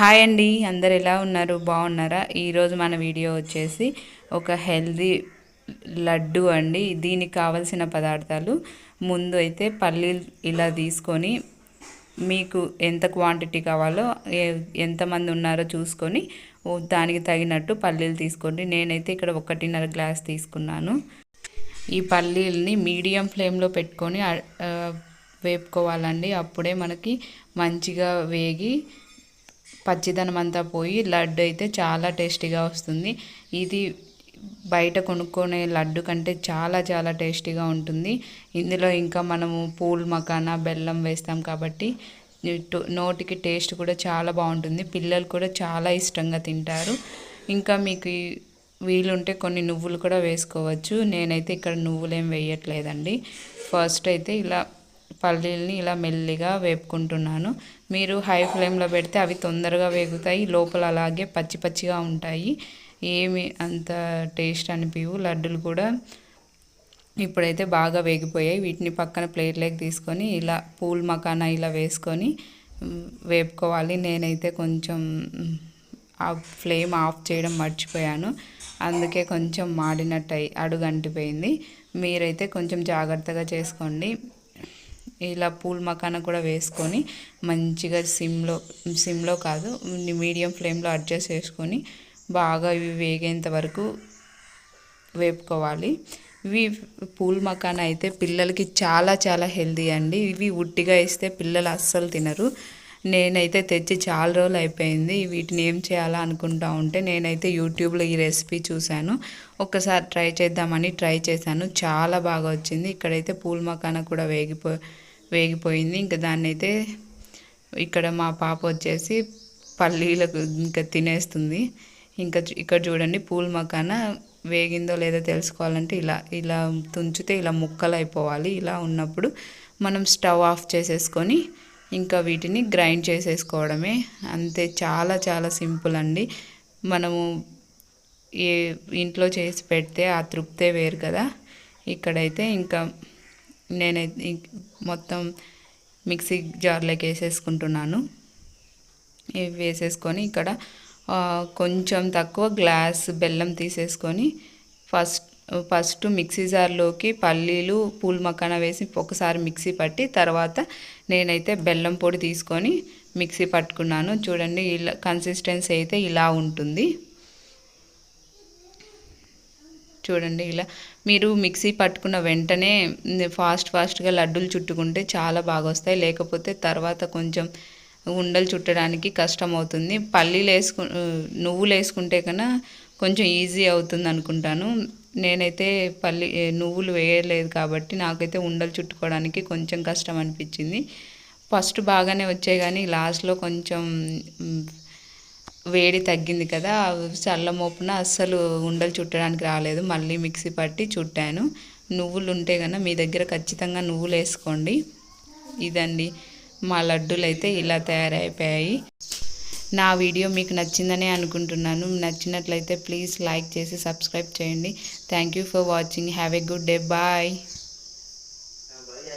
Hi అండి అందరు ఎలా ఉన్నారు? బాగున్నారా? ఈరోజు మన వీడియో వచ్చేసి ఒక హెల్దీ లడ్డు అండి. దీనికి కావలసిన పదార్థాలు ముందు అయితే పల్లీలు ఇలా తీసుకొని మీకు ఎంత క్వాంటిటీ కావాలో ఏ- ఎంతమంది ఉన్నారో చూసుకొని దానికి తగినట్టు పల్లీలు తీసుకోండి. నేనైతే ఇక్కడ ఒకటిన్నర గ్లాస్ తీసుకున్నాను. ఈ పల్లీల్ని మీడియం ఫ్లేమ్లో పెట్టుకొని వేపుకోవాలండి. అప్పుడే మనకి మంచిగా వేగి పచ్చిదనం అంతా పోయి లడ్డు అయితే చాలా టేస్టీగా వస్తుంది. ఇది బయట కొనుక్కునే లడ్డు కంటే చాలా చాలా టేస్టీగా ఉంటుంది. ఇందులో ఇంకా మనము పూల్ మకానా బెల్లం వేస్తాం కాబట్టి నోటికి టేస్ట్ కూడా చాలా బాగుంటుంది. పిల్లలు కూడా చాలా ఇష్టంగా తింటారు. ఇంకా మీకు వీలుంటే కొన్ని నువ్వులు కూడా వేసుకోవచ్చు. నేనైతే ఇక్కడ నువ్వులేం వేయట్లేదండి. ఫస్ట్ అయితే ఇలా పల్లీల్ని ఇలా మెల్లిగా వేపుకుంటున్నాను. మీరు హై ఫ్లేమ్లో పెడితే అవి తొందరగా వేగుతాయి. లోపల అలాగే పచ్చి పచ్చిగా ఉంటాయి. ఏమి అంత టేస్ట్ అనిపించవు లడ్డూలు కూడా ఇప్పుడైతే బాగా వేగిపోయాయి. వీటిని పక్కన ప్లేట్లోకి తీసుకొని ఇలా పూల్ మకానా ఇలా వేసుకొని వేపుకోవాలి. నేనైతే కొంచెం ఆ ఫ్లేమ్ ఆఫ్ చేయడం మర్చిపోయాను. అందుకే కొంచెం మాడినట్టు అడుగు అంటిపోయింది మీరైతే కొంచెం జాగ్రత్తగా చేసుకోండి. ఇలా పూల్ మకాన కూడా వేసుకొని మంచిగా సిమ్లో సిమ్లో కాదు మీడియం ఫ్లేమ్లో అడ్జస్ట్ చేసుకొని బాగా ఇవి వేగేంత వరకు వేపుకోవాలి. ఇవి పూల్ మకానా అయితే పిల్లలకి చాలా చాలా హెల్దీ అండి. ఇవి ఉట్టిగా ఇస్తే పిల్లలు అస్సలు తినరు. నేనైతే తెచ్చి చాలా రోజులు అయిపోయింది. వీటిని ఏం చేయాలా అనుకుంటా ఉంటే నేనైతే యూట్యూబ్లో ఈ రెసిపీ చూశాను. ఒక్కసారి ట్రై చేద్దామని ట్రై చేశాను. చాలా బాగా వచ్చింది. ఇక్కడైతే పూల్ మకాన కూడా వేగిపో వేగిపోయింది. ఇంకా దాన్ని అయితే ఇక్కడ మా పాప వచ్చేసి పల్లీలకు ఇంకా తినేస్తుంది. ఇంకా ఇక్కడ చూడండి పూల్ మకాన వేగిందో లేదో తెలుసుకోవాలంటే ఇలా ఇలా తుంచితే ఇలా ముక్కలు అయిపోవాలి ఇలా ఉన్నప్పుడు మనం స్టవ్ ఆఫ్ చేసేసుకొని ఇంకా వీటిని గ్రైండ్ చేసేసుకోవడమే. అంతే చాలా చాలా సింపుల్ అండి. మనము ఏ ఇంట్లో చేసి పెడితే ఆ తృప్తే వేరు కదా. ఇక్కడైతే ఇంకా నేనైతే మొత్తం మిక్సీ జార్లోకి వేసేసుకుంటున్నాను. ఇవి వేసేసుకొని ఇక్కడ కొంచెం తక్కువ గ్లాస్ బెల్లం తీసేసుకొని ఫస్ట్ ఫస్ట్ మిక్సీ జార్లోకి పల్లీలు పూల్ మకానా వేసి ఒకసారి మిక్సీ పట్టి తర్వాత నేనైతే బెల్లం పొడి తీసుకొని మిక్సీ పట్టుకున్నాను. చూడండి ఇలా కన్సిస్టెన్సీ అయితే ఇలా ఉంటుంది. చూడండి ఇలా మీరు మిక్సీ పట్టుకున్న వెంటనే ఫాస్ట్ ఫాస్ట్గా లడ్డూలు చుట్టుకుంటే చాలా బాగా వస్తాయి. లేకపోతే తర్వాత కొంచెం ఉండలు చుట్టడానికి కష్టం అవుతుంది పల్లీలు వేసుకు నువ్వులు వేసుకుంటే కన్నా కొంచెం ఈజీ అవుతుంది అనుకుంటాను. నేనైతే పల్లి నువ్వులు వేయలేదు కాబట్టి నాకైతే ఉండలు చుట్టుకోవడానికి కొంచెం కష్టం అనిపించింది. ఫస్ట్ బాగానే వచ్చాయి కానీ లాస్ట్లో కొంచెం వేడి తగ్గింది కదా చల్లమోపున అస్సలు ఉండలు చుట్టడానికి రాలేదు. మళ్ళీ మిక్సీ పట్టి చుట్టాను. నువ్వులు ఉంటే కన్నా మీ దగ్గర ఖచ్చితంగా నువ్వులు వేసుకోండి. ఇదండి మా లడ్డూలు అయితే ఇలా తయారైపోయాయి. నా వీడియో మీకు నచ్చిందనే అనుకుంటున్నాను. నచ్చినట్లయితే ప్లీజ్ లైక్ చేసి సబ్స్క్రైబ్ చేయండి. Thank you for watching. Have a good day. Bye.